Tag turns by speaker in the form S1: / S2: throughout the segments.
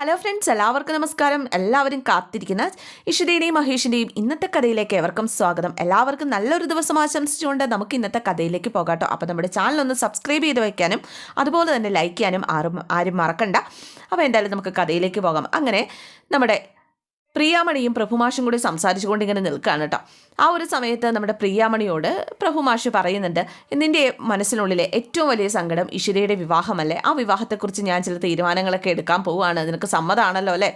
S1: Hello friends എല്ലാവർക്കും നമസ്കാരം. എല്ലാവരും കാത്തിരിക്കുന്ന. ഇഷിതയുടെയും മഹേഷിന്റെയും ഇന്നത്തെ കഥയിലേക്ക് എവർക്കും സ്വാഗതം. എല്ലാവർക്കും നല്ലൊരു ദിവസം ആശംസിച്ചുകൊണ്ട് നമുക്ക് ഇന്നത്തെ കഥയിലേക്ക് പോകാട്ടോ. അപ്പോൾ നമ്മുടെ ചാനൽ ഒന്ന് സബ്സ്ക്രൈബ് ചെയ്ത് വയ്ക്കാനും അതുപോലെ തന്നെ ലൈക്ക് ചെയ്യാനും ആരും ആരും മറക്കണ്ട. അപ്പോൾ എന്തായാലും നമുക്ക് കഥയിലേക്ക് പോകാം. അങ്ങനെ നമ്മുടെ പ്രിയാമണിയും പ്രഭുമാഷും കൂടി സംസാരിച്ചുകൊണ്ട് ഇങ്ങനെ നിൽക്കുകയാണ് കേട്ടോ. ആ ഒരു സമയത്ത് നമ്മുടെ പ്രിയാമണിയോട് പ്രഭുമാഷ് പറയുന്നുണ്ട് നിന്റെ മനസ്സിനുള്ളിലെ ഏറ്റവും വലിയ സങ്കടം ഇഷിരയുടെ വിവാഹമല്ലേ? ആ വിവാഹത്തെക്കുറിച്ച് ഞാൻ ചില തീരുമാനങ്ങളൊക്കെ എടുക്കാൻ പോവുകയാണ്. നിനക്ക് സമ്മതമാണല്ലോ അല്ലേ?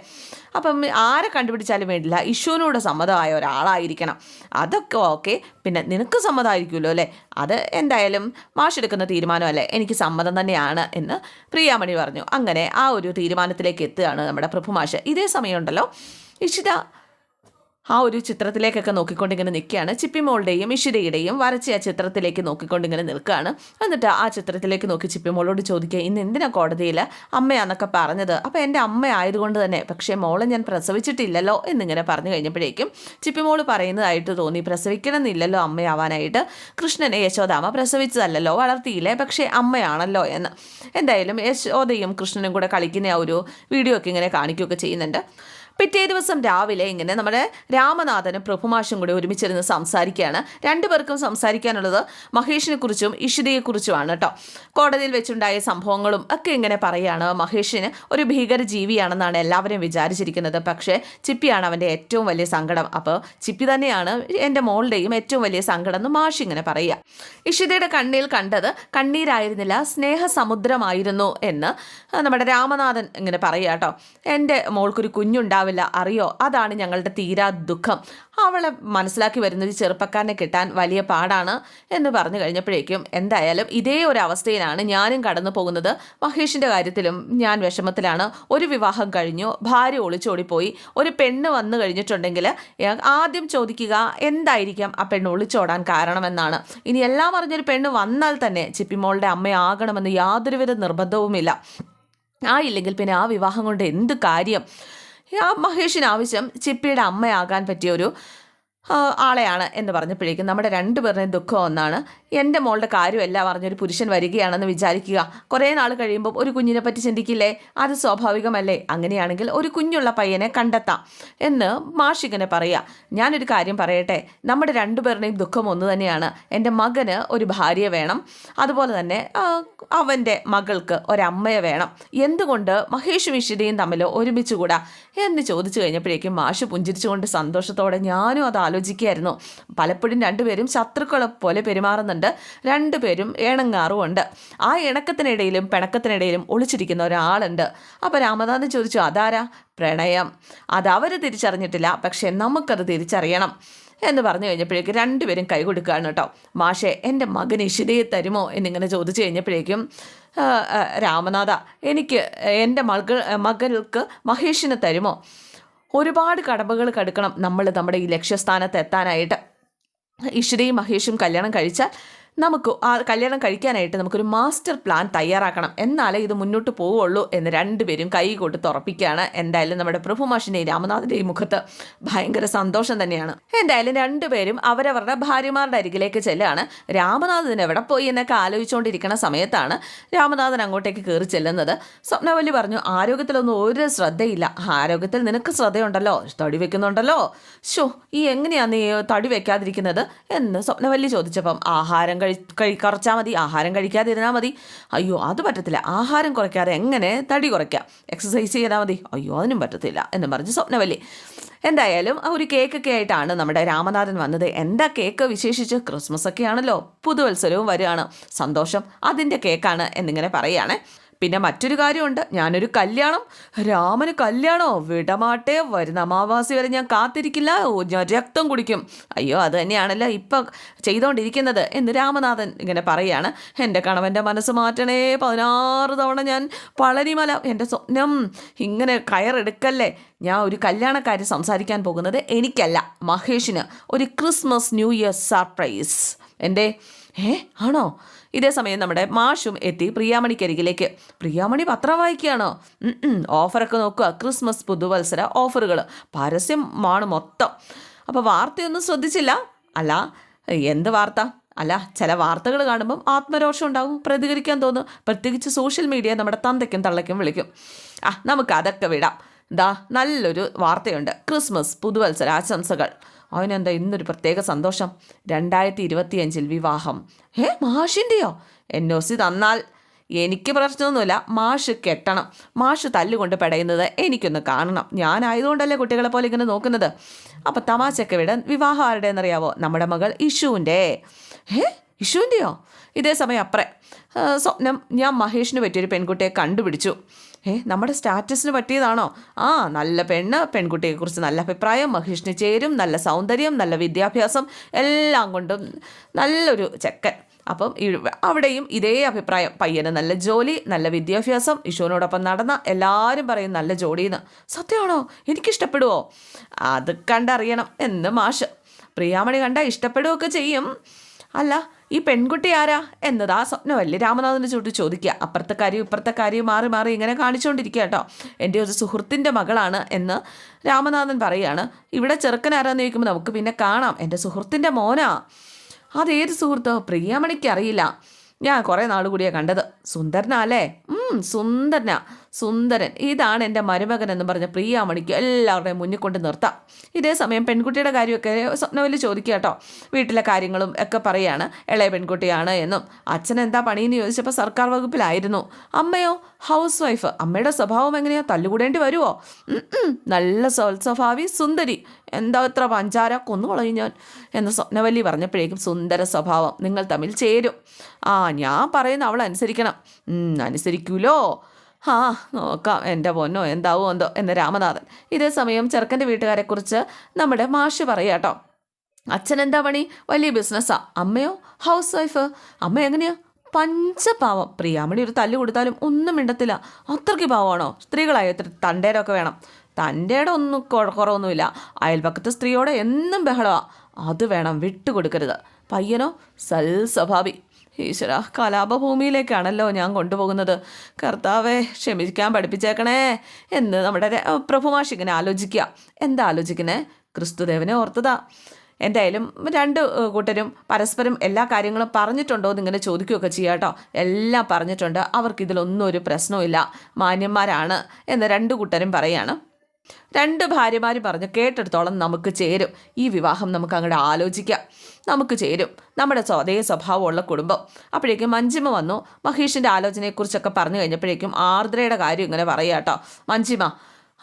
S1: അപ്പം ആരെ കണ്ടുപിടിച്ചാലും വേണ്ടില്ല ഇഷുവിനോട് സമ്മതമായ ഒരാളായിരിക്കണം. അതൊക്കെ ഓക്കെ പിന്നെ നിനക്ക് സമ്മതമായിരിക്കുമല്ലോ അല്ലേ? അത് എന്തായാലും മാഷെടുക്കുന്ന തീരുമാനമല്ലേ? എനിക്ക് സമ്മതം തന്നെയാണ് എന്ന് പ്രിയാമണി പറഞ്ഞു. അങ്ങനെ ആ ഒരു തീരുമാനത്തിലേക്ക് എത്തുകയാണ് നമ്മുടെ പ്രഭുമാഷ്. ഇതേ സമയമുണ്ടല്ലോ ഇഷിത. ആ ഒരു ചിത്രത്തിലേക്കൊക്കെ നോക്കിക്കൊണ്ടിങ്ങനെ നിൽക്കുകയാണ്. ചിപ്പിമോളുടെയും ഇഷിതയുടെയും വരച്ച ആ ചിത്രത്തിലേക്ക് നോക്കിക്കൊണ്ടിങ്ങനെ നിൽക്കുകയാണ്. എന്നിട്ട് ആ ചിത്രത്തിലേക്ക് നോക്കി ചിപ്പിമോളോട് ചോദിക്കുക ഇന്ന് എന്തിനാ കോടതിയിൽ അമ്മയാന്നൊക്കെ പറഞ്ഞത്? അപ്പോൾ എന്റെ അമ്മ ആയതുകൊണ്ട് തന്നെ. പക്ഷേ മോളെ ഞാൻ പ്രസവിച്ചിട്ടില്ലല്ലോ എന്നിങ്ങനെ പറഞ്ഞു കഴിഞ്ഞപ്പോഴേക്കും ചിപ്പിമോൾ പറയുന്നതായിട്ട് തോന്നി പ്രസവിക്കണമെന്നില്ലല്ലോ അമ്മയാവാനായിട്ട്. കൃഷ്ണനെ യശോദാമ പ്രസവിച്ചതല്ലല്ലോ വളർത്തിയില്ലേ? പക്ഷേ അമ്മയാണല്ലോ എന്ന്. എന്തായാലും യശോദയും കൃഷ്ണനും കൂടെ കളിക്കുന്ന ആ ഒരു വീഡിയോ ഒക്കെ ഇങ്ങനെ കാണിക്കുകയൊക്കെ ചെയ്യുന്നുണ്ട്. പിറ്റേ ദിവസം രാവിലെ ഇങ്ങനെ നമ്മുടെ രാമനാഥനും പ്രഭുമാഷും കൂടി ഒരുമിച്ചിരുന്ന് സംസാരിക്കുകയാണ്. രണ്ടുപേർക്കും സംസാരിക്കാനുള്ളത് മഹേഷിനെ കുറിച്ചും ഇഷിതയെക്കുറിച്ചുമാണ് കേട്ടോ. കോടതിയിൽ വെച്ചുണ്ടായ സംഭവങ്ങളും ഒക്കെ ഇങ്ങനെ പറയുകയാണ് മഹേഷിന് ഒരു ഭീകര ജീവിയാണെന്നാണ് എല്ലാവരും വിചാരിച്ചിരിക്കുന്നത്. പക്ഷേ ചിപ്പിയാണ് അവന്റെ ഏറ്റവും വലിയ സങ്കടം. അപ്പോൾ ചിപ്പി തന്നെയാണ് എന്റെ മോളുടെയും ഏറ്റവും വലിയ സങ്കടം എന്ന് മാഷ് ഇങ്ങനെ പറയുക. ഇഷിതയുടെ കണ്ണിൽ കണ്ടത് കണ്ണീരായിരുന്നില്ല സ്നേഹസമുദ്രമായിരുന്നു എന്ന് നമ്മുടെ രാമനാഥൻ ഇങ്ങനെ പറയുക കേട്ടോ. എന്റെ മോൾക്കൊരു കുഞ്ഞുണ്ടാവില്ല അറിയോ? അതാണ് ഞങ്ങളുടെ തീരാ ദുഃഖം. അവളെ മനസ്സിലാക്കി വരുന്നത് ചെറുപ്പക്കാരനെ കിട്ടാൻ വലിയ പാടാണ് എന്ന് പറഞ്ഞു കഴിഞ്ഞപ്പോഴേക്കും എന്തായാലും ഇതേ ഒരു അവസ്ഥയിലാണ് ഞാനും കടന്നു പോകുന്നത്. മഹേഷിന്റെ കാര്യത്തിലും ഞാൻ വിഷമത്തിലാണ്. ഒരു വിവാഹം കഴിഞ്ഞു. ഭാര്യ ഒളിച്ചോടിപ്പോയി. ഒരു പെണ്ണ് വന്നു കഴിഞ്ഞിട്ടുണ്ടെങ്കിൽ ആദ്യം ചോദിക്കുക എന്തായിരിക്കാം ആ പെണ്ണ് ഒളിച്ചോടാൻ കാരണമെന്നാണ്. ഇനി എല്ലാം അറിഞ്ഞൊരു പെണ്ണ് വന്നാൽ തന്നെ ചിപ്പിമോളുടെ അമ്മയാകണമെന്ന് യാതൊരുവിധ നിർബന്ധവുമില്ല. ആ ഇല്ലെങ്കിൽ പിന്നെ ആ വിവാഹം കൊണ്ട് എന്ത് കാര്യം? മഹേഷിന് ആവശ്യം ചിപ്പിയുടെ അമ്മയാകാൻ പറ്റിയ ഒരു ആളെയാണ് എന്ന് പറഞ്ഞപ്പോഴേക്കും നമ്മുടെ രണ്ടുപേരുടെയും ദുഃഖം ഒന്നാണ്. എന്റെ മോളുടെ കാര്യമല്ല പറഞ്ഞൊരു പുരുഷൻ വരികയാണെന്ന് വിചാരിക്കുക. കുറേ നാൾ കഴിയുമ്പോൾ ഒരു കുഞ്ഞിനെ പറ്റി ചിന്തിക്കില്ലേ? അത് സ്വാഭാവികമല്ലേ? അങ്ങനെയാണെങ്കിൽ ഒരു കുഞ്ഞുള്ള പയ്യനെ കണ്ടെത്താം എന്ന് മാഷികനെ പറയുക ഞാനൊരു കാര്യം പറയട്ടെ? നമ്മുടെ രണ്ടുപേരുടെയും ദുഃഖം ഒന്ന് തന്നെയാണ്. എന്റെ മകന് ഒരു ഭാര്യ വേണം. അതുപോലെ തന്നെ അവന്റെ മകൾക്ക് ഒരമ്മയെ വേണം. എന്തുകൊണ്ട് മഹേഷ് വിഷിതയും തമ്മിൽ ഒരുമിച്ചുകൂടാ? എന്ന് ചോദിച്ചു കഴിഞ്ഞപ്പോഴേക്കും മാഷ് പുഞ്ചിരിച്ചുകൊണ്ട് സന്തോഷത്തോടെ ഞാനും അത് ആലോചിക്കുകയായിരുന്നു. പലപ്പോഴും രണ്ടുപേരും ശത്രുക്കളെ പോലെ പെരുമാറുന്നുണ്ട്. രണ്ടുപേരും ഉണ്ട് ആ ഇണക്കത്തിനിടയിലും പിണക്കത്തിനിടയിലും ഒളിച്ചിരിക്കുന്ന ഒരാളുണ്ട്. അപ്പോൾ രാമനാഥൻ ചോദിച്ചു അതാരാ? പ്രണയം. അതവർ തിരിച്ചറിഞ്ഞിട്ടില്ല. പക്ഷേ നമുക്കത് തിരിച്ചറിയണം. എന്ന് പറഞ്ഞു കഴിഞ്ഞപ്പോഴേക്കും രണ്ടുപേരും കൈ കൊടുക്കുകയാണ് കേട്ടോ. മാഷെ എന്റെ മകൻ ഇഷിതയെ തരുമോ? എന്നിങ്ങനെ ചോദിച്ചു കഴിഞ്ഞപ്പോഴേക്കും രാമനാഥ എനിക്ക് എന്റെ മകൾ മകൾക്ക് മഹേഷിനെ തരുമോ? ഒരുപാട് കടമ്പകൾ കടുക്കണം. നമ്മൾ നമ്മുടെ ഈ ലക്ഷ്യസ്ഥാനത്ത് എത്താനായിട്ട്. ഇഷിതയും മഹേഷും കല്യാണം കഴിച്ചാൽ നമുക്ക് ആ കല്യാണം കഴിക്കാനായിട്ട് നമുക്കൊരു മാസ്റ്റർ പ്ലാൻ തയ്യാറാക്കണം. എന്നാലേ ഇത് മുന്നോട്ട് പോവുള്ളൂ എന്ന് രണ്ടുപേരും കൈ കൊണ്ട് തുറപ്പിക്കുകയാണ്. എന്തായാലും നമ്മുടെ പ്രഭുമാഷിന്റെയും രാമനാഥിന്റെയും മുഖത്ത് ഭയങ്കര സന്തോഷം തന്നെയാണ്. എന്തായാലും രണ്ടുപേരും അവരവരുടെ ഭാര്യമാരുടെ അരികിലേക്ക് ചെല്ലുകയാണ് രാമനാഥൻ എവിടെ പോയി എന്നൊക്കെ ആലോചിച്ചുകൊണ്ടിരിക്കുന്ന സമയത്താണ് രാമനാഥൻ അങ്ങോട്ടേക്ക് കയറി ചെല്ലുന്നത്. സ്വപ്നവല്ലി പറഞ്ഞു ആരോഗ്യത്തിലൊന്നും ഒരു ശ്രദ്ധയില്ല. ആരോഗ്യത്തിൽ നിനക്ക് ശ്രദ്ധയുണ്ടല്ലോ. തടി വെക്കുന്നുണ്ടല്ലോ. ഷോ ഈ എങ്ങനെയാണ് നീ തടി വെക്കാതിരിക്കുന്നത്? എന്ന് സ്വപ്നവല്ലി ചോദിച്ചപ്പം ആഹാരം കഴി കുറച്ചാൽ മതി ആഹാരം കഴിക്കാതിരുന്നാൽ മതി. അയ്യോ അത് പറ്റത്തില്ല. ആഹാരം കുറയ്ക്കാതെ എങ്ങനെ തടി കുറയ്ക്കാം? എക്സസൈസ് ചെയ്താൽ മതി. അയ്യോ അതിനും പറ്റത്തില്ല എന്ന് പറഞ്ഞ് സ്വപ്നവല്ലേ. എന്തായാലും ഒരു കേക്കൊക്കെ ആയിട്ടാണ് നമ്മുടെ രാമനാഥൻ വന്നത്. എന്താ കേക്ക് വിശേഷിച്ച്? ക്രിസ്മസ് ഒക്കെ ആണല്ലോ പുതുവത്സരവും വരികയാണ്. സന്തോഷം അതിന്റെ കേക്കാണ് എന്നിങ്ങനെ പറയുകയാണേ. പിന്നെ മറ്റൊരു കാര്യമുണ്ട്. ഞാനൊരു കല്യാണം രാമന് കല്യാണോ? വിടമാട്ടെ വരുന്ന അമാവാസി വരെ ഞാൻ കാത്തിരിക്കില്ല. ഞാൻ രക്തം കുടിക്കും. അയ്യോ അത് തന്നെയാണല്ലോ ഇപ്പം ചെയ്തുകൊണ്ടിരിക്കുന്നത് എന്ന് രാമനാഥൻ ഇങ്ങനെ പറയുകയാണ്. എന്റെ കണവന്റെ മനസ്സ് മാറ്റണേ. പതിനാറ് തവണ ഞാൻ പളനിമല എന്റെ സ്വപ്നം ഇങ്ങനെ കയറെടുക്കല്ലേ? ഞാൻ ഒരു കല്യാണക്കാരി സംസാരിക്കാൻ പോകുന്നത് എനിക്കല്ല മഹേഷിന്. ഒരു ക്രിസ്മസ് ന്യൂ ഇയർ സർപ്രൈസ്. എന്റെ ഏ ആണോ? ഇതേ സമയം നമ്മുടെ മാഷും എത്തി പ്രിയാമണിക്കരികിലേക്ക് പ്രിയാമണി പത്രം വായിക്കുകയാണോ. ഓഫറൊക്കെ നോക്കുക. ക്രിസ്മസ് പുതുവത്സര ഓഫറുകൾ. പരസ്യമാണ് മൊത്തം. അപ്പോൾ വാർത്തയൊന്നും ശ്രദ്ധിച്ചില്ല. അല്ല എന്ത് വാർത്ത? അല്ല ചില വാർത്തകൾ കാണുമ്പം ആത്മരോഷം ഉണ്ടാകും പ്രതികരിക്കാൻ തോന്നും. പ്രത്യേകിച്ച് സോഷ്യൽ മീഡിയ നമ്മുടെ തന്തയ്ക്കും തള്ളയ്ക്കും വിളിക്കും. ആ നമുക്ക് അതൊക്കെ വിടാം. ദാ നല്ലൊരു വാർത്തയുണ്ട്. ക്രിസ്മസ് പുതുവത്സര ആശംസകൾ. അവനെന്താ ഇന്നൊരു പ്രത്യേക സന്തോഷം. രണ്ടായിരത്തി ഇരുപത്തിയഞ്ചിൽ വിവാഹം. ഏ മാഷിന്റെയോ എൻ ഒ സി തന്നാൽ എനിക്ക് പ്രശ്നമൊന്നുമില്ല. മാഷ് കെട്ടണം. മാഷ് തല്ലുകൊണ്ട് പെടയുന്നത് എനിക്കൊന്ന് കാണണം. ഞാനായതുകൊണ്ടല്ലേ കുട്ടികളെ പോലെ ഇങ്ങനെ നോക്കുന്നത്? അപ്പോൾ തമാശയൊക്കെ വിടാൻ വിവാഹം ആരുടെയെന്നറിയാവോ? നമ്മുടെ മകൾ ഇഷുവിന്റെ ഏ ഇഷുവിന്റെയോ ഇതേ സമയം അപ്രേ സ്വപ്നം ഞാൻ മഹേഷിന് പറ്റിയൊരു പെൺകുട്ടിയെ കണ്ടുപിടിച്ചു. ഏ നമ്മുടെ സ്റ്റാറ്റസിന് പറ്റിയതാണോ? ആ നല്ല പെണ്ണ് പെൺകുട്ടിയെക്കുറിച്ച് നല്ല അഭിപ്രായം മഹിഷ്ണി ചേരും നല്ല സൗന്ദര്യം നല്ല വിദ്യാഭ്യാസം എല്ലാം കൊണ്ടും നല്ലൊരു ചെക്കൻ. അപ്പം അവിടെയും ഇതേ അഭിപ്രായം. പയ്യന് നല്ല ജോലി നല്ല വിദ്യാഭ്യാസം ഇഷുവിനോടൊപ്പം നടന്ന എല്ലാവരും പറയും നല്ല ജോലിന്ന് സത്യമാണോ? എനിക്കിഷ്ടപ്പെടുവോ? അത് കണ്ടറിയണം എന്ന് മാഷ്. പ്രിയാമണി കണ്ട ഇഷ്ടപ്പെടുകയൊക്കെ ചെയ്യും. അല്ല ഈ പെൺകുട്ടി ആരാ? എന്നത് ആ സ്വപ്നമല്ലേ രാമനാഥന്റെ ചൂട്ട് ചോദിക്കുക. അപ്പുറത്തെ കാര്യം ഇപ്പുറത്തെ കാര്യം മാറി മാറി ഇങ്ങനെ കാണിച്ചുകൊണ്ടിരിക്കുക കേട്ടോ. എന്റെ ഒരു സുഹൃത്തിന്റെ മകളാണ് എന്ന് രാമനാഥൻ പറയുകയാണ് ഇവിടെ ചെറുക്കൻ ആരാന്ന് ചോദിക്കുമ്പോൾ നമുക്ക് പിന്നെ കാണാം. എന്റെ സുഹൃത്തിന്റെ മോനാ. അതേത് സുഹൃത്തോ? പ്രിയമണിക്ക് അറിയില്ല. ഞാൻ കുറേ നാൾ കൂടിയാണ് കണ്ടത്. സുന്ദരനാ അല്ലേ? സുന്ദരനാ. സുന്ദരൻ. ഇതാണ് എന്റെ മരുമകൻ എന്ന് പറഞ്ഞ പ്രിയാമണിക്ക് എല്ലാവരുടെയും മുന്നിൽ കൊണ്ട് നിർത്താം. ഇതേ സമയം പെൺകുട്ടിയുടെ കാര്യമൊക്കെ സ്വപ്നവല്ലി ചോദിക്കുക കേട്ടോ. വീട്ടിലെ കാര്യങ്ങളും ഒക്കെ പറയാണ്. ഇളയ പെൺകുട്ടിയാണ് എന്നും. അച്ഛൻ എന്താ പണിയെന്ന് ചോദിച്ചപ്പോൾ സർക്കാർ വകുപ്പിലായിരുന്നു. അമ്മയോ ഹൗസ് വൈഫ് അമ്മയുടെ സ്വഭാവം എങ്ങനെയാ? തല്ലുകൂടേണ്ടി വരുമോ നല്ല സ്വൽ നല്ല സ്വൽസ്വഭാവി സുന്ദരി. എന്താ ഇത്ര പഞ്ചാര? കൊന്നുകളയും ഞാൻ. എന്ന് സ്വപ്നവല്ലി പറഞ്ഞപ്പോഴേക്കും സുന്ദര സ്വഭാവം നിങ്ങൾ തമ്മിൽ ചേരും. ആ ഞാൻ പറയുന്ന അവൾ അനുസരിക്കണം അനുസരിക്കൂലോ? ആ നോക്കാം. എന്റെ പൊന്നോ എന്താവോ എന്തോ. എന്ന് രാമനാഥൻ. ഇതേ സമയം ചെറുക്കന്റെ വീട്ടുകാരെക്കുറിച്ച് നമ്മുടെ മാഷ് പറയാട്ടോ അച്ഛൻ എന്താ പണി? വലിയ ബിസിനസ്സാ. അമ്മയോ? ഹൗസ് വൈഫ് അമ്മ എങ്ങനെയാ? പഞ്ചപാവം. പ്രിയാമണി ഒരു തല്ല് കൊടുത്താലും ഒന്നും മിണ്ടത്തില്ല. അത്രയ്ക്ക് പാവമാണോ? സ്ത്രീകളായ? ഇത്ര തണ്ടേരൊക്കെ വേണം. തന്റെയുടെ ഒന്നും കുഴക്കുറവൊന്നുമില്ല കുറവൊന്നുമില്ല. അയൽപക്കത്തെ സ്ത്രീയോടെ എന്നും ബഹളമാണ് അത് വേണം വിട്ടുകൊടുക്കരുത്. പയ്യനോ? സൽ സ്വഭാവി ഈശ്വര കലാപഭൂമിയിലേക്കാണല്ലോ ഞാൻ കൊണ്ടുപോകുന്നത്. കർത്താവെ ക്ഷമിക്കാൻ പഠിപ്പിച്ചേക്കണേ. എന്ന് നമ്മുടെ പ്രഭുമാഷ് ആലോചിക്കുക. എന്താ ആലോചിക്കണേ? ക്രിസ്തുദേവനെ ഓർത്തതാ. എന്തായാലും രണ്ട് കൂട്ടരും പരസ്പരം എല്ലാ കാര്യങ്ങളും പറഞ്ഞിട്ടുണ്ടോ എന്ന് ഇങ്ങനെ ചോദിക്കുകയൊക്കെ ചെയ്യാട്ടോ എല്ലാം പറഞ്ഞിട്ടുണ്ട്. അവർക്കിതിലൊന്നും ഒരു പ്രശ്നവുമില്ല മാന്യന്മാരാണ് എന്ന് രണ്ട് കൂട്ടരും പറയാണ്. രണ്ട് ഭാര്യമാരും പറഞ്ഞു കേട്ടെടുത്തോളം നമുക്ക് ചേരും. ഈ വിവാഹം നമുക്ക് അങ്ങോട്ട് ആലോചിക്കാം. നമുക്ക് ചേരും. നമ്മുടെ സ്വതേ സ്വഭാവമുള്ള കുടുംബം. അപ്പോഴേക്കും മഞ്ജിമ വന്നു. മഹേഷിന്റെ ആലോചനയെക്കുറിച്ചൊക്കെ പറഞ്ഞു കഴിഞ്ഞപ്പോഴേക്കും ആർദ്രയുടെ കാര്യം ഇങ്ങനെ പറയുക കേട്ടോ മഞ്ജിമ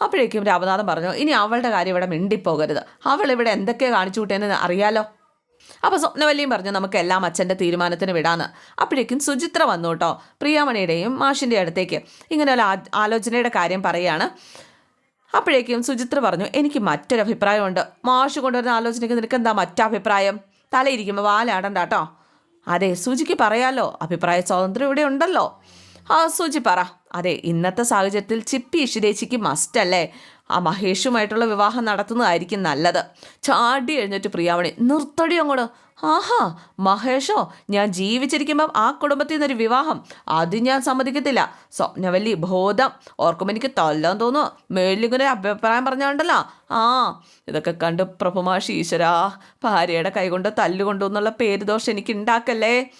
S1: അപ്പോഴേക്കും രാമനാഥൻ പറഞ്ഞു ഇനി അവളുടെ കാര്യം ഇവിടെ മിണ്ടിപ്പോകരുത്. അവൾ ഇവിടെ എന്തൊക്കെയാണ് കാണിച്ചു കൂട്ടേന്ന് അറിയാലോ. അപ്പോൾ സ്വപ്നവല്ലിയും പറഞ്ഞു നമുക്ക് എല്ലാം അച്ഛന്റെ തീരുമാനത്തിന് വിടാന്ന്. അപ്പോഴേക്കും സുചിത്ര വന്നു കേട്ടോ പ്രിയാമണിയുടെയും മാഷിന്റെ അടുത്തേക്ക്. ഇങ്ങനെ ഒരു ആലോചനയുടെ കാര്യം പറയുകയാണ് അപ്പോഴേക്കും സുചിത്ര പറഞ്ഞു എനിക്ക് മറ്റൊരു അഭിപ്രായമുണ്ട് മാഷ് കൊണ്ടുവരുന്ന ആലോചനയ്ക്ക് നിനക്ക് എന്താ മറ്റഭിപ്രായം? തലയിരിക്കുമ്പോൾ വാലാടണ്ട കേട്ടോ അതെ സുജിക്ക് പറയാലോ. അഭിപ്രായ സ്വാതന്ത്ര്യം ഇവിടെ ഉണ്ടല്ലോ. ആ സൂചി പറ. അതെ ഇന്നത്തെ സാഹചര്യത്തിൽ ചിപ്പി ഇഷിതേച്ചിക്ക് മസ്റ്റ് അല്ലേ? ആ മഹേഷുമായിട്ടുള്ള വിവാഹം നടത്തുന്നതായിരിക്കും നല്ലത്. ചാടി എഴുന്നേറ്റ് പ്രിയാവണി നിർത്തടി അങ്ങോട്ട്. ആഹാ മഹേഷോ ഞാൻ ജീവിച്ചിരിക്കുമ്പം ആ കുടുംബത്തിൽ നിന്നൊരു വിവാഹം. അത് ഞാൻ സമ്മതിക്കത്തില്ല. സ്വപ്നവല്ലി ബോധം. ഓർക്കുമ്പോൾ എനിക്ക് തല്ലാൻ തോന്നുന്നു മേളിലിങ്ങനെ അഭിപ്രായം പറഞ്ഞാണ്ടല്ലോ. ആ ഇതൊക്കെ കണ്ട് പ്രഭുമാഷ് ഈശ്വരാ ഭാര്യയുടെ കൈകൊണ്ട് തല്ലുകൊണ്ടു എന്നുള്ള പേര് ദോഷം എനിക്ക് ഉണ്ടാക്കല്ലേ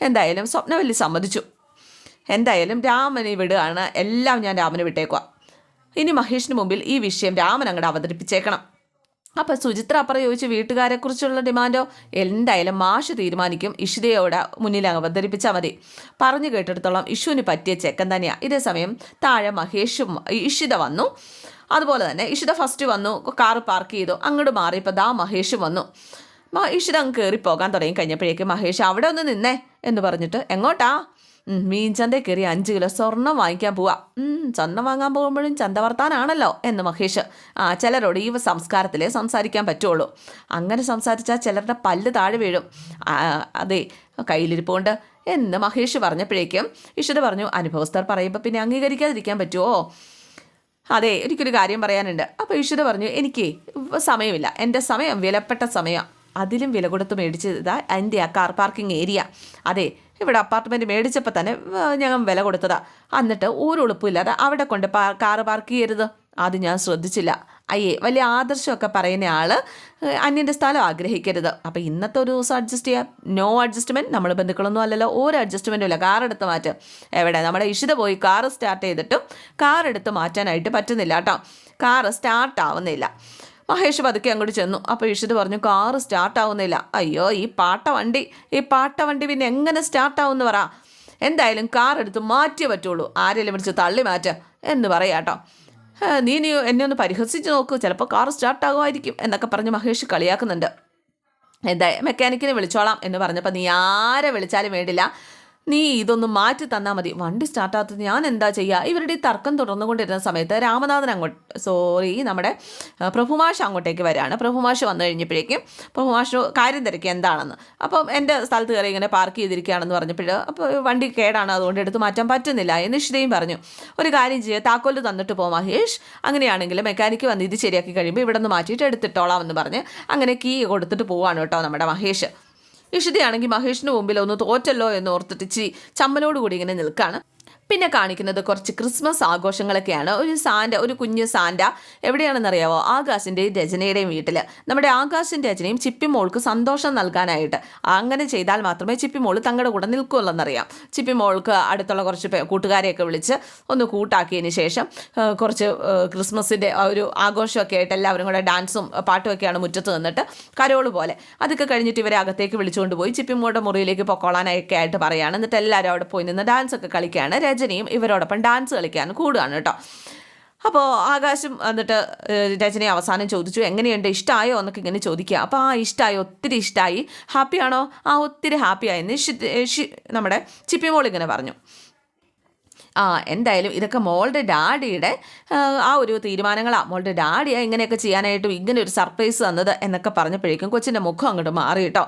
S1: എന്തായാലും സ്വപ്നവല്ലി സമ്മതിച്ചു. എന്തായാലും രാമനെ വിടുകയാണ്. എല്ലാം ഞാൻ രാമനെ വിട്ടേക്കുക ഇനി മഹേഷിന് മുമ്പിൽ ഈ വിഷയം രാമൻ അങ്ങോട്ട് അവതരിപ്പിച്ചേക്കണം. അപ്പം സുചിത്ര ചോദിച്ചു വീട്ടുകാരെക്കുറിച്ചുള്ള ഡിമാൻഡോ? എന്തായാലും മാഷ് തീരുമാനിക്കും. ഇഷിതയോട് മുന്നിൽ അവതരിപ്പിച്ചാൽ മതി. പറഞ്ഞു കേട്ടിടത്തോളം ഇഷുവിന് പറ്റിയ ചെക്കൻ തന്നെയാണ് ഇതേ സമയം താഴെ മഹേഷും ഇഷിത വന്നു. അതുപോലെ തന്നെ ഇഷിത ഫസ്റ്റ് വന്നു കാറ് പാർക്ക് ചെയ്തു. അങ്ങോട്ട് മാറിയപ്പോൾ ദാ മഹേഷും വന്നു. ഇഷിത അങ്ങ് കയറി പോകാൻ തുടങ്ങി. കഴിഞ്ഞപ്പോഴേക്കും മഹേഷ് അവിടെ ഒന്ന് നിന്നേ എന്ന് പറഞ്ഞിട്ട് എങ്ങോട്ടാ? ഉം, മീൻ ചന്തയിൽ കയറി അഞ്ച് കിലോ സ്വർണം വാങ്ങിക്കാൻ പോവാ. സ്വർണം വാങ്ങാൻ പോകുമ്പോഴും ചന്ത വർത്താനാണല്ലോ എന്ന് മഹേഷ്. ആ ചിലരോട് ഈ സംസ്കാരത്തിലേ സംസാരിക്കാൻ പറ്റുള്ളൂ. അങ്ങനെ സംസാരിച്ചാൽ ചിലരുടെ പല്ല് താഴെ വീഴും. അതെ കയ്യിലിരിപ്പുണ്ട് എന്ന് മഹേഷ് പറഞ്ഞപ്പോഴേക്കും ഇഷിത പറഞ്ഞു അനുഭവസ്ഥർ പറയുമ്പോൾ പിന്നെ അംഗീകരിക്കാതിരിക്കാൻ പറ്റുമോ അതെ എനിക്കൊരു കാര്യം പറയാനുണ്ട്. അപ്പോൾ ഈശ്വര പറഞ്ഞു എനിക്ക് സമയമില്ല. എന്റെ സമയം വിലപ്പെട്ട സമയം. അതിലും വില കൊടുത്ത് മേടിച്ചതാ എന്റെ ആ കാർ പാർക്കിംഗ് ഏരിയ. അതെ ഇവിടെ അപ്പാർട്ട്മെന്റ് മേടിച്ചപ്പോൾ തന്നെ ഞങ്ങൾ വില കൊടുത്തതാ. എന്നിട്ട് ഒരു ഉളുപ്പില്ലാതെ അവിടെ കൊണ്ട് കാറ് പാർക്ക് ചെയ്യരുത്. അത് ഞാൻ ശ്രദ്ധിച്ചില്ല. അയ്യേ വലിയ ആദർശമൊക്കെ പറയുന്ന ആൾ അന്യന്റെ സ്ഥലം ആഗ്രഹിക്കരുത്. അപ്പോൾ ഇന്നത്തെ ഒരു ദിവസം അഡ്ജസ്റ്റ് ചെയ്യാം. നോ അഡ്ജസ്റ്റ്മെന്റ് നമ്മൾ ബന്ധുക്കളൊന്നും അല്ലല്ലോ. ഒരു അഡ്ജസ്റ്റ്മെന്റും ഇല്ല. കാർ എടുത്ത് മാറ്റും. എവിടെ? നമ്മുടെ ഇഷിത പോയി കാർ സ്റ്റാർട്ട് ചെയ്തിട്ടും കാർ എടുത്ത് മാറ്റാനായിട്ട് പറ്റുന്നില്ല കേട്ടോ. കാർ സ്റ്റാർട്ട് ആവുന്നില്ല. മഹേഷ് പതുക്കെ അങ്ങോട്ട് ചെന്നു. അപ്പോൾ ഇഷിത് പറഞ്ഞു കാറ് സ്റ്റാർട്ടാവുന്നില്ല അയ്യോ ഈ പാട്ട വണ്ടി ഈ പാട്ട വണ്ടി പിന്നെ എങ്ങനെ സ്റ്റാർട്ടാവുമെന്ന് പറ. എന്തായാലും കാർ എടുത്ത് മാറ്റിയേ പറ്റുള്ളൂ. ആരെങ്കിലും വിളിച്ച് തള്ളി മാറ്റ എന്ന് പറയാട്ടോ നീ നീ എന്നെ ഒന്ന് പരിഹസിച്ച് നോക്കൂ. ചിലപ്പോൾ കാർ സ്റ്റാർട്ടാകുമായിരിക്കും എന്നൊക്കെ പറഞ്ഞ് മഹേഷ് കളിയാക്കുന്നുണ്ട്. എന്താ മെക്കാനിക്കിനെ വിളിച്ചോളാം എന്ന് പറഞ്ഞപ്പോൾ നീ ആരെ വിളിച്ചാലും വേണ്ടില്ല. നീ ഇതൊന്ന് മാറ്റി തന്നാൽ മതി. വണ്ടി സ്റ്റാർട്ടാത്തത് ഞാൻ എന്താ ചെയ്യുക ഇവരുടെ തർക്കം തുടർന്നുകൊണ്ടിരുന്ന സമയത്ത് രാമനാഥൻ അങ്ങോട്ട് സോറി നമ്മുടെ പ്രഭുമാഷ് അങ്ങോട്ടേക്ക് വരികയാണ് പ്രഭുമാഷ് വന്നു കഴിഞ്ഞപ്പോഴേക്കും പ്രഭുമാഷ് കാര്യം തിരക്കി എന്താണെന്ന്. അപ്പം എന്റെ സ്ഥലത്ത് കയറി ഇങ്ങനെ പാർക്ക് ചെയ്തിരിക്കുകയാണെന്ന് പറഞ്ഞപ്പോൾ അപ്പോൾ വണ്ടി കേടാണ് അതുകൊണ്ട് എടുത്ത് മാറ്റാൻ പറ്റുന്നില്ല എന്ന് ഇഷ്ടയും പറഞ്ഞു. ഒരു കാര്യം ചെയ്യുക താക്കോൽ തന്നിട്ട് പോ മഹേഷ്. അങ്ങനെയാണെങ്കിൽ മെക്കാനിക്ക് വന്ന് ഇത് ശരിയാക്കി കഴിയുമ്പോൾ ഇവിടെ നിന്ന് മാറ്റിയിട്ട് എടുത്തിട്ടോളാം എന്ന് പറഞ്ഞ് അങ്ങനെ കീ കൊടുത്തിട്ട് പോവാണ് കേട്ടോ നമ്മുടെ മഹേഷ്. ഇഷിതയാണെങ്കിൽ മഹേഷിന് മുമ്പിൽ ഒന്ന് തോറ്റല്ലോ എന്ന് ഓർത്തിട്ട് ഇച്ചിരി ചമ്മലോടുകൂടി ഇങ്ങനെ നിൽക്കുകയാണ് പിന്നെ കാണിക്കുന്നത് കുറച്ച് ക്രിസ്മസ് ആഘോഷങ്ങളൊക്കെയാണ്. ഒരു സാൻഡ ഒരു കുഞ്ഞു സാൻഡ എവിടെയാണെന്നറിയാവോ? ആകാശിന്റെയും രചനയുടെയും വീട്ടിൽ നമ്മുടെ ആകാശിന്റെ രചനയും ചിപ്പിമോൾക്ക് സന്തോഷം നൽകാനായിട്ട്. അങ്ങനെ ചെയ്താൽ മാത്രമേ ചിപ്പിമോൾ തങ്ങളുടെ കൂടെ നിൽക്കുള്ളെന്നറിയാം ചിപ്പിമോൾക്ക് അടുത്തുള്ള കുറച്ച് കൂട്ടുകാരെയൊക്കെ വിളിച്ച് ഒന്ന് കൂട്ടാക്കിയതിന് ശേഷം കുറച്ച് ക്രിസ്മസിന്റെ ഒരു ആഘോഷമൊക്കെ ആയിട്ട് എല്ലാവരും കൂടെ ഡാൻസും പാട്ടുമൊക്കെയാണ് മുറ്റത്ത് നിന്നിട്ട് കരോൾ പോലെ. അതൊക്കെ കഴിഞ്ഞിട്ട് ഇവരെ അകത്തേക്ക് വിളിച്ചുകൊണ്ട് പോയി ചിപ്പിമോളുടെ മുറിയിലേക്ക് പൊക്കോളാനൊക്കെ ആയിട്ട് പറയുകയാണ് എന്നിട്ട് എല്ലാവരും അവിടെ പോയി നിന്ന് ഡാൻസൊക്കെ കളിക്കുകയാണ്. രജനിയും ഇവരോടൊപ്പം ഡാൻസ് കളിക്കാൻ കൂടുകയാണ് കേട്ടോ. അപ്പോൾ ആകാശം എന്നിട്ട് രജനി അവസാനം ചോദിച്ചു എങ്ങനെയുണ്ട്? ഇഷ്ടമായോ എന്നൊക്കെ ഇങ്ങനെ ചോദിക്കുക. അപ്പോൾ ആ ഇഷ്ടമായി ഒത്തിരി ഇഷ്ടമായി ഹാപ്പിയാണോ ആ ഒത്തിരി ഹാപ്പിയായെന്ന് നമ്മുടെ ചിപ്പിമോൾ ഇങ്ങനെ പറഞ്ഞു. ആ എന്തായാലും ഇതൊക്കെ മോളുടെ ഡാഡിയുടെ ആ ഒരു തീരുമാനങ്ങളാണ് മോളുടെ ഡാഡിയാണ് ഇങ്ങനെയൊക്കെ ചെയ്യാനായിട്ടും ഇങ്ങനെ ഒരു സർപ്രൈസ് തന്നത് എന്നൊക്കെ പറഞ്ഞപ്പോഴേക്കും കൊച്ചിന്റെ മുഖം അങ്ങോട്ട് മാറി കേട്ടോ.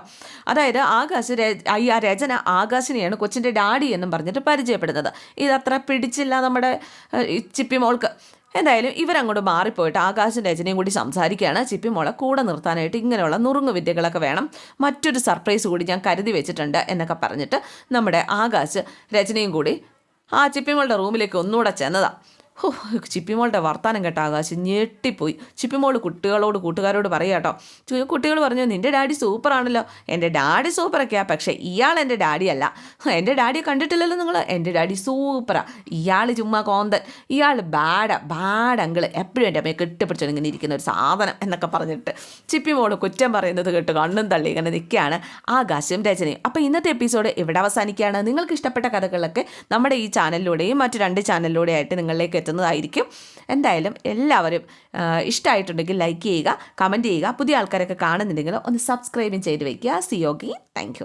S1: അതായത് ആകാശ ഈ ആ രചന ആകാശിനെയാണ് കൊച്ചിന്റെ ഡാഡി എന്നും പറഞ്ഞിട്ട് പരിചയപ്പെടുന്നത്. ഇതത്ര പിടിച്ചില്ല നമ്മുടെ ചിപ്പി മോൾക്ക്. എന്തായാലും ഇവരങ്ങോട്ട് മാറിപ്പോയിട്ട് ആകാശം രചനയും കൂടി സംസാരിക്കുകയാണ്. ചിപ്പി മോളെ കൂടെ നിർത്താനായിട്ട് ഇങ്ങനെയുള്ള നുറുങ്ങു വിദ്യകളൊക്കെ വേണം. മറ്റൊരു സർപ്രൈസ് കൂടി ഞാൻ കരുതി വെച്ചിട്ടുണ്ട് എന്നൊക്കെ പറഞ്ഞിട്ട് നമ്മുടെ ആകാശ് രചനയും കൂടി ആ ചിപ്പിമോളുടെ റൂമിലേക്ക് ഒന്നുകൂടെ ചെന്നതാണ് ചിപ്പിമോളുടെ വർത്താനം കേട്ട ആകാശം ഞെട്ടിപ്പോയി. ചിപ്പിമോൾ കുട്ടികളോട് കൂട്ടുകാരോട് പറയാം കേട്ടോ കുട്ടികൾ പറഞ്ഞു നിന്റെ ഡാഡി സൂപ്പറാണല്ലോ. എന്റെ ഡാഡി സൂപ്പറൊക്കെയാ പക്ഷേ ഇയാൾ എന്റെ ഡാഡിയല്ല എന്റെ ഡാഡിയെ കണ്ടിട്ടില്ലല്ലോ നിങ്ങൾ എന്റെ ഡാഡി സൂപ്പറാ. ഇയാൾ ചുമ്മാ കോന്തൻ. ഇയാൾ ബാഡ ബാഡ് എപ്പോഴും എന്റെ അമ്മയെ കെട്ടിപ്പിടിച്ചിങ്ങനെ ഇരിക്കുന്ന ഒരു സാധനം എന്നൊക്കെ പറഞ്ഞിട്ട് ചിപ്പിമോൾ കുറ്റം പറയുന്നത് കേട്ട് കണ്ണും തള്ളി ഇങ്ങനെ നിൽക്കുകയാണ് ആകാശം രചനയും അപ്പോൾ ഇന്നത്തെ എപ്പിസോഡ് ഇവിടെ അവസാനിക്കുകയാണ്. നിങ്ങൾക്ക് ഇഷ്ടപ്പെട്ട കഥകളൊക്കെ നമ്മുടെ ഈ ചാനലിലൂടെയും മറ്റു രണ്ട് ചാനലിലൂടെയായിട്ട് നിങ്ങളിലേക്ക് നിങ്ങളിലേക്ക് എത്തുന്നതായിരിക്കും എന്തായാലും എല്ലാവരും ഇഷ്ടമായിട്ടുണ്ടെങ്കിൽ ലൈക്ക് ചെയ്യുക കമന്റ് ചെയ്യുക. പുതിയ ആൾക്കാരൊക്കെ കാണുന്നുണ്ടെങ്കിൽ ഒന്ന് സബ്സ്ക്രൈബും ചെയ്ത് വയ്ക്കുക സി യോഗി താങ്ക്